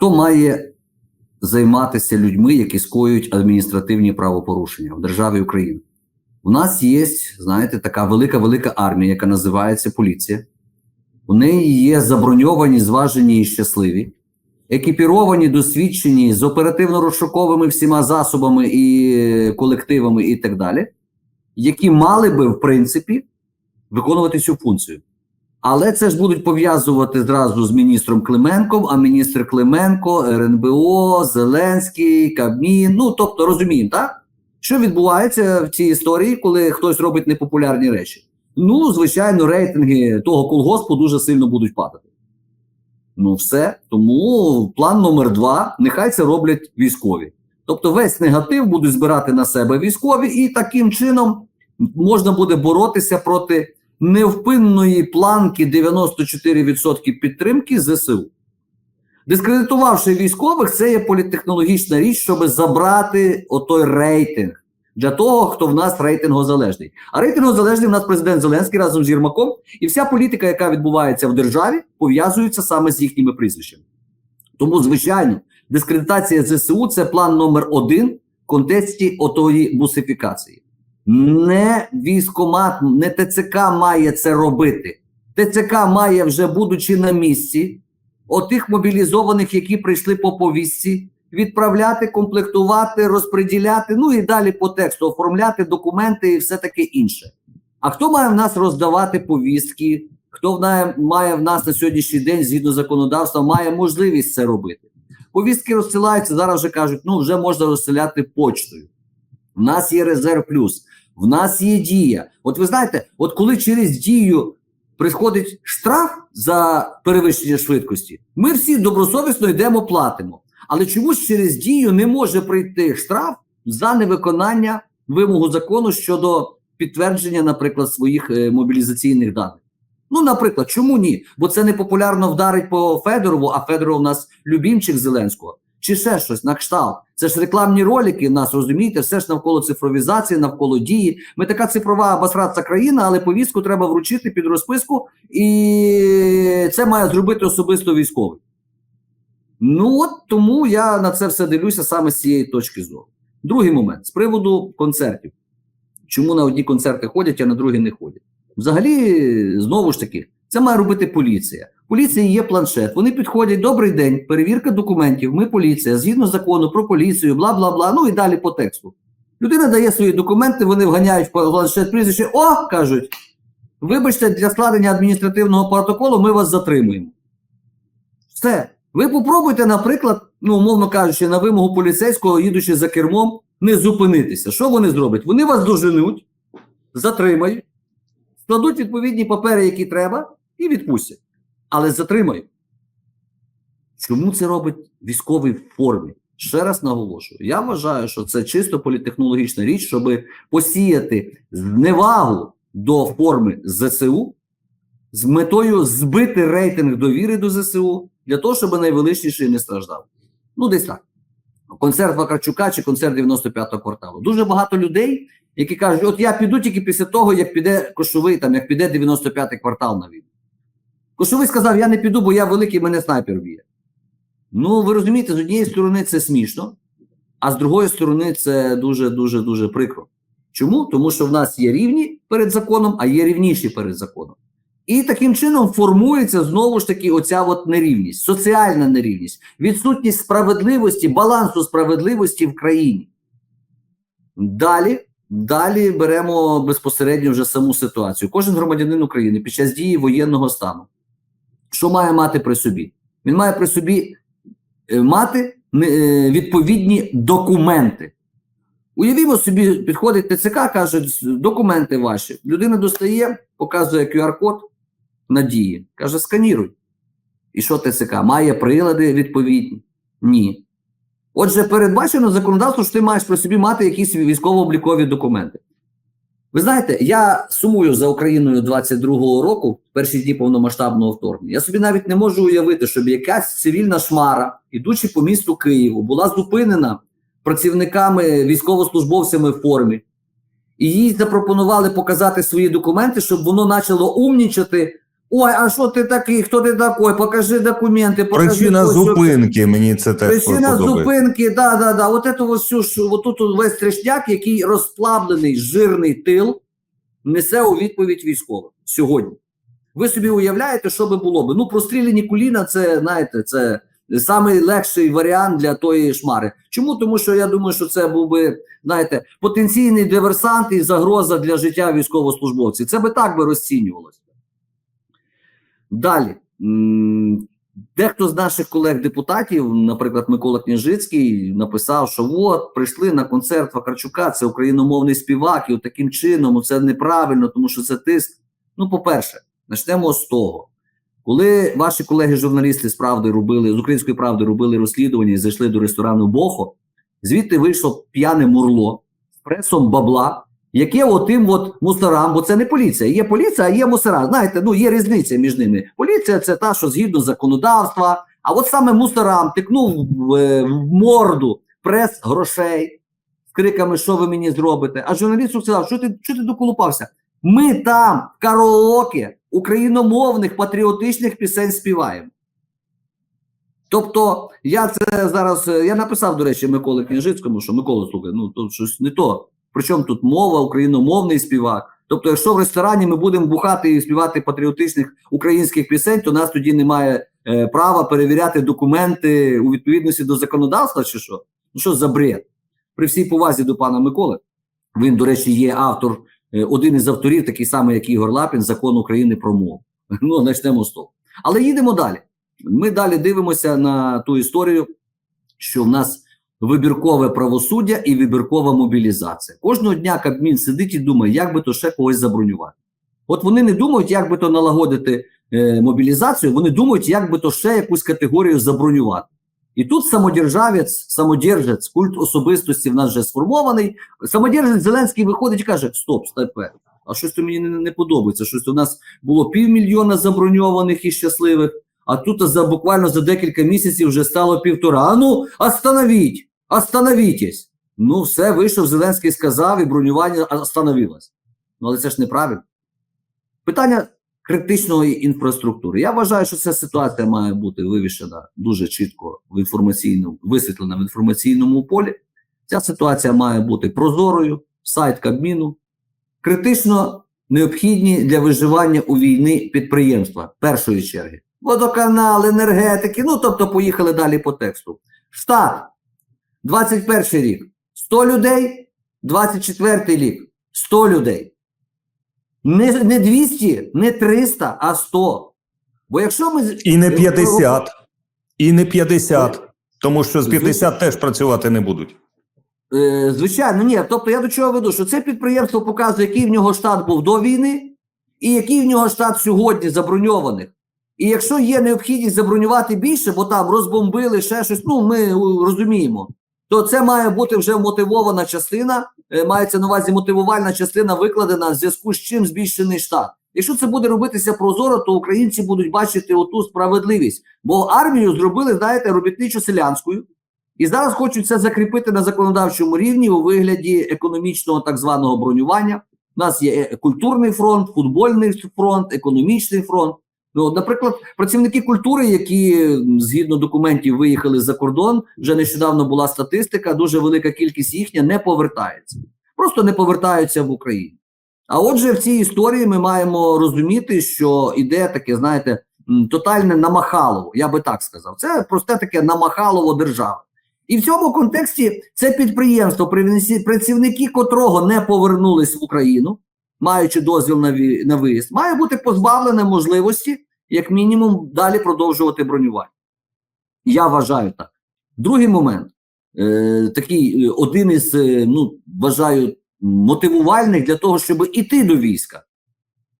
Хто має займатися людьми, які скоюють адміністративні правопорушення в державі Україна? У нас є, знаєте, така велика велика армія, яка називається поліція. У неї є заброньовані, зважені і щасливі, екіпіровані, досвідчені з оперативно-розшуковими всіма засобами і колективами, і так далі, які мали би, в принципі, виконувати цю функцію. Але це ж будуть пов'язувати зразу з міністром Клименком, а міністр Клименко, РНБО, Зеленський, Кабмін. Ну тобто розуміємо, так? Що відбувається в цій історії, коли хтось робить непопулярні речі? Ну, звичайно, рейтинги того колгоспу дуже сильно будуть падати. Ну, все. Тому план номер два: нехай це роблять військові. Тобто, весь негатив будуть збирати на себе військові, і таким чином можна буде боротися проти невпинної планки 94% підтримки ЗСУ. Дискредитувавши військових, це є політтехнологічна річ, щоб забрати отой рейтинг для того, хто в нас рейтингозалежний. А рейтингозалежний в нас президент Зеленський разом з Єрмаком, і вся політика, яка відбувається в державі, пов'язується саме з їхніми прізвищами. Тому, звичайно, дискредитація ЗСУ це план номер один в контексті отої бусифікації. Не військомат, не ТЦК має це робити. ТЦК має, вже будучи на місці, отих мобілізованих, які прийшли по повістці, відправляти, комплектувати, розподіляти, ну і далі по тексту оформляти документи і все таке інше. А хто має в нас роздавати повістки? Хто в має в нас на сьогоднішній день, згідно законодавства, має можливість це робити? Повістки розсилаються, зараз вже кажуть, ну вже можна розсиляти почтою. В нас є резерв плюс, в нас є дія. От ви знаєте, от коли через дію приходить штраф за перевищення швидкості, ми всі добросовісно йдемо платимо. Але чомусь через дію не може прийти штраф за невиконання вимогу закону щодо підтвердження, наприклад, своїх е, мобілізаційних даних. Ну, наприклад, чому ні? Бо це не популярно вдарить по Федорову, а Федоров у нас любімчик Зеленського, чи ще щось на кшталт. Це ж рекламні ролики в нас, розумієте, все ж навколо цифровізації, навколо дії. Ми така цифрова обосрадська країна, але повістку треба вручити під розписку, і це має зробити особисто військовий. Ну от тому я на це все дивлюся саме з цієї точки зору. Другий момент з приводу концертів. Чому на одні концерти ходять, а на другі не ходять? Взагалі, знову ж таки, це має робити поліція. Поліції є планшет. Вони підходять, добрий день, перевірка документів. Ми поліція, згідно закону про поліцію, бла бла бла. Ну і далі по тексту. Людина дає свої документи, вони вганяють планшет прізвище. О, кажуть, вибачте, для складення адміністративного протоколу ми вас затримуємо. Все. Ви попробуйте, наприклад, ну, умовно кажучи, на вимогу поліцейського, їдучи за кермом, не зупинитися. Що вони зроблять? Вони вас доженуть, затримають, складуть відповідні папери, які треба, і відпустять. Але затримають. Чому це робить військовий в формі? Ще раз наголошую: я вважаю, що це чисто політехнологічна річ, щоб посіяти зневагу до форми ЗСУ з метою збити рейтинг довіри до ЗСУ для того, щоб найвеличніший не страждав. Ну, десь так. Концерт Вакарчука чи концерт 95-го кварталу. Дуже багато людей, які кажуть, от я піду тільки після того, як піде кошовий, там як піде 95-й квартал на війну. Кошовий сказав: я не піду, бо я великий, мене снайпер б'є. Ну, ви розумієте, з однієї сторони це смішно, а з другої сторони це дуже дуже дуже прикро. Чому? Тому що в нас є рівні перед законом, а є рівніші перед законом. І таким чином формується знову ж таки оця от нерівність, соціальна нерівність, відсутність справедливості, балансу справедливості в країні. Далі, далі беремо безпосередньо вже саму ситуацію. Кожен громадянин України під час дії воєнного стану, що має мати при собі? Він має при собі е, мати е, відповідні документи. Уявімо собі, підходить ТЦК, каже, документи ваші. Людина достає, показує QR-код на дії. Каже, сканіруй. І що ТЦК? Має прилади відповідні? Ні. Отже, передбачено законодавство, що ти маєш при собі мати якісь військово-облікові документи. Ви знаєте, я сумую за Україною 22-го року, перші дні повномасштабного вторгнення. Я собі навіть не можу уявити, щоб якась цивільна шмара, ідучи по місту Києву, була зупинена працівниками, військовослужбовцями в формі, і їй запропонували показати свої документи, щоб воно почало умнічати Ой, а що ти такий? Хто ти такий? Покажи документи, покажи. Причина що- зупинки, мені це теж Причина подобається. зупинки, да, да, да. От це ось от тут весь трешняк, який розплавлений, жирний тил, несе у відповідь військовим сьогодні. Ви собі уявляєте, що би було би? Ну, простріляні коліна, це, знаєте, це найлегший варіант для тої шмари. Чому? Тому що я думаю, що це був би, знаєте, потенційний диверсант і загроза для життя військовослужбовців. Це би так би розцінювалося. Далі. Дехто з наших колег-депутатів, наприклад, Микола Княжицький, написав, що от прийшли на концерт Вакарчука, це україномовний співак, і таким чином це неправильно, тому що це тиск. Ну, по-перше, почнемо з того. Коли ваші колеги-журналісти з правди робили з української правди робили розслідування і зайшли до ресторану Бохо, звідти вийшло п'яне мурло з пресом бабла, яке отим от мусорам, бо це не поліція. Є поліція, а є мусора. Знаєте, ну є різниця між ними. Поліція це та, що згідно законодавства. А от саме мусорам тикнув в, в морду прес грошей з криками, що ви мені зробите. А журналіст сказав, що ти, що ти доколупався? Ми там караоке україномовних патріотичних пісень співаємо. Тобто, я це зараз е, я написав, до речі, Миколі Княжицькому, що Микола, слухай, ну тут щось не то. Причому тут мова, україномовний співак. Тобто, якщо в ресторані ми будемо бухати і співати патріотичних українських пісень, то нас тоді немає е, права перевіряти документи у відповідності до законодавства, чи що? Ну що за бред? При всій повазі до пана Миколи, він, до речі, є автор, е, один із авторів, такий самий, як Ігор Лапін, закон України про мову. Ну, почнемо з того. Але їдемо далі. Ми далі дивимося на ту історію, що в нас вибіркове правосуддя і вибіркова мобілізація. Кожного дня Кабмін сидить і думає, як би то ще когось забронювати. От вони не думають, як би то налагодити е, мобілізацію, вони думають, як би то ще якусь категорію забронювати. І тут самодержавець, самодержець, культ особистості в нас вже сформований. Самодержець Зеленський виходить і каже: Стоп, стопе, а щось то мені не, не подобається. Щось у нас було півмільйона заброньованих і щасливих. А тут за буквально за декілька місяців вже стало півтора. А ну, остановіть, остановітесь. Ну, все, вийшов Зеленський сказав, і бронювання остановилось. Ну, але це ж неправильно. Питання критичної інфраструктури. Я вважаю, що ця ситуація має бути вивішена дуже чітко в інформаційному, висвітлена в інформаційному полі. Ця ситуація має бути прозорою, сайт Кабміну, критично необхідні для виживання у війни підприємства першої черги. Водоканал, енергетики, ну тобто поїхали далі по тексту. Штат, 21 рік 100 людей, 24 рік 100 людей. Не, не 200, не 300, а 100. Бо якщо ми. І не 50. І не 50. Тому що з 50 теж працювати не будуть. Е, звичайно, ні. Тобто я до чого веду, що це підприємство показує, який в нього штат був до війни, і який в нього штат сьогодні заброньованих. І якщо є необхідність забронювати більше, бо там розбомбили ще щось, ну ми розуміємо, то це має бути вже мотивована частина, е, мається на увазі мотивувальна частина викладена в зв'язку з чим збільшений штат. Якщо це буде робитися прозоро, то українці будуть бачити оту справедливість. Бо армію зробили, знаєте, робітничо-селянською, і зараз хочуть це закріпити на законодавчому рівні у вигляді економічного так званого бронювання. У нас є е, культурний фронт, футбольний фронт, економічний фронт. Ну, наприклад, працівники культури, які згідно документів виїхали за кордон, вже нещодавно була статистика. Дуже велика кількість їхня не повертається, просто не повертаються в Україну. А отже, в цій історії ми маємо розуміти, що іде таке, знаєте, тотальне намахалово. Я би так сказав. Це просте таке намахалово держави. І в цьому контексті це підприємство, працівники котрого не повернулись в Україну, маючи дозвіл на, на виїзд, має бути позбавлене можливості, як мінімум, далі продовжувати бронювання. Я вважаю так. Другий момент, е, такий е, один із, е, ну, вважаю, мотивувальних для того, щоб іти до війська.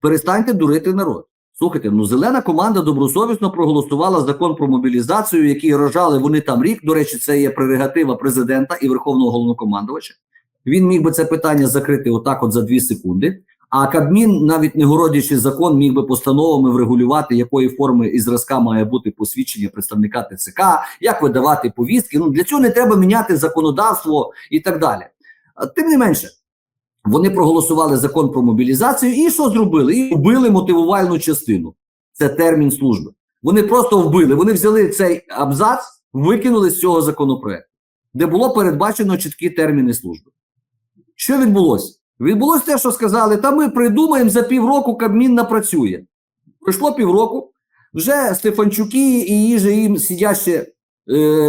Перестаньте дурити народ. Слухайте, ну зелена команда добросовісно проголосувала закон про мобілізацію, який рожали вони там рік. До речі, це є прерогатива президента і верховного головнокомандувача. Він міг би це питання закрити отак, от за дві секунди. А Кабмін, навіть не городячи закон, міг би постановами врегулювати, якої форми і зразка має бути посвідчення представника ТЦК, як видавати повістки. Ну для цього не треба міняти законодавство і так далі. Тим не менше, вони проголосували закон про мобілізацію, і що зробили? І вбили мотивувальну частину. це термін служби. Вони просто вбили. Вони взяли цей абзац, викинули з цього законопроекту, де було передбачено чіткі терміни служби. Що відбулося? Відбулося те, що сказали: та ми придумаємо за півроку Кабмін напрацює. Пройшло півроку, вже Стефанчуки і її їм сидячи е,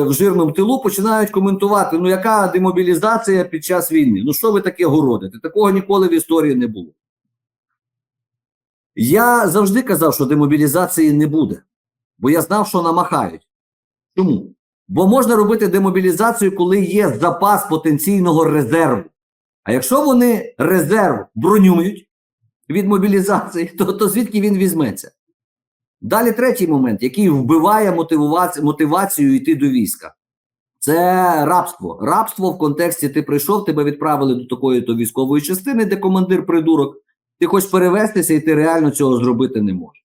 в жирному тилу починають коментувати: ну яка демобілізація під час війни? Ну що ви таке городите? Такого ніколи в історії не було. Я завжди казав, що демобілізації не буде, бо я знав, що намахають. Чому? Бо можна робити демобілізацію, коли є запас потенційного резерву. А якщо вони резерв бронюють від мобілізації, то, то звідки він візьметься? Далі третій момент, який вбиває мотивацію, йти до війська. Це рабство. Рабство в контексті ти прийшов, тебе відправили до такої то військової частини, де командир придурок, ти хочеш перевестися, і ти реально цього зробити не можеш.